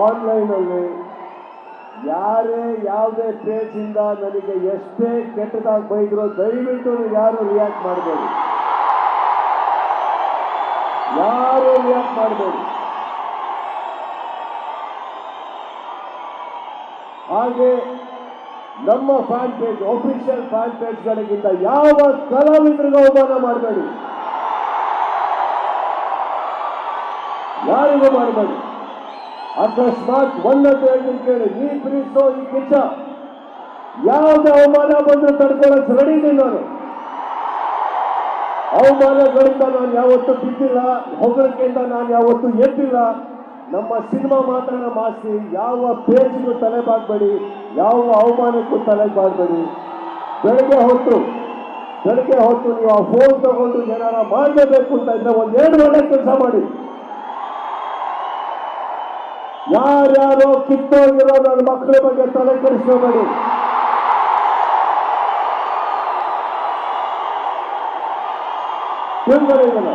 ಆನ್ಲೈನಲ್ಲಿ ಯಾರೇ ಯಾವುದೇ ಪೇಜಿಂದ ನನಗೆ ಎಷ್ಟೇ ಕೆಟ್ಟದಾಗಿ ಬೈದ್ರು ದಯವಿಟ್ಟು ಯಾರು ರಿಯಾಕ್ಟ್ ಮಾಡಬೇಡಿ. ಯಾರು ರಿಯಾಕ್ಟ್ ಮಾಡಬೇಡಿ. ಹಾಗೆ ನಮ್ಮ ಫ್ಯಾನ್ ಪೇಜ್ ಒಫಿಷಿಯಲ್ ಫ್ಯಾನ್ ಪೇಜ್ಗಳಿಗಿಂತ ಯಾವ ಕಲಾವಿದರಿಗೂ ಅವಮಾನ ಮಾಡಬೇಡಿ. ಯಾರಿಗೂ ಮಾಡಬೇಡಿ. ಅಕಸ್ಮಾತ್ ಒಂದೊಂದು ಹೇಳಿ ಕೇಳಿ ನೀ ಪ್ರೀತೋ ಈ ಕಿಚ್ಚ, ಯಾವುದೇ ಅವಮಾನ ಬಂದರೂ ತಡ್ಕೊಳಕ್ ರೆಡಿ ಇದ್ದೀನಿ ನಾನು. ಅವಮಾನಗಳಿಂದ ನಾನು ಯಾವತ್ತೂ ಬಿದ್ದಿಲ್ಲ ಹೊಗಳಿಕೆಯಿಂದ ನಾನು ಯಾವತ್ತೂ ಎದ್ದಿಲ್ಲ. ನಮ್ಮ ಸಿನಿಮಾ ಮಾತ್ರ ಮಾಸಿ ಯಾವ ಪೇಜ್ಗೂ ತಲೆ ಬಾಗ್ಬೇಡಿ ಯಾವ ಅವಮಾನಕ್ಕೂ ತಲೆ ಬಾಗ್ಬೇಡಿ ಬೆಳಗ್ಗೆ ಹೊತ್ತು ಬೆಳಗ್ಗೆ ಹೊತ್ತು ನೀವು ಆ ಫೋನ್ ತಗೊಂಡು ಏನಾರ ಮಾಡಲೇಬೇಕು ಅಂತ ಇದ್ರೆ ಒಂದು ಎರಡು ಕೆಲಸ ಮಾಡಿ. ಯಾರ್ಯಾರೋ ಕಿತ್ತೋಗಿರೋ ನನ್ನ ಮಕ್ಕಳ ಬಗ್ಗೆ ತಲೆ ಕೆಡಿಸ್ಕೋಬೇಡಿ ತಿಳ್ಕೊಳ್ಳಿ ಇದನ್ನ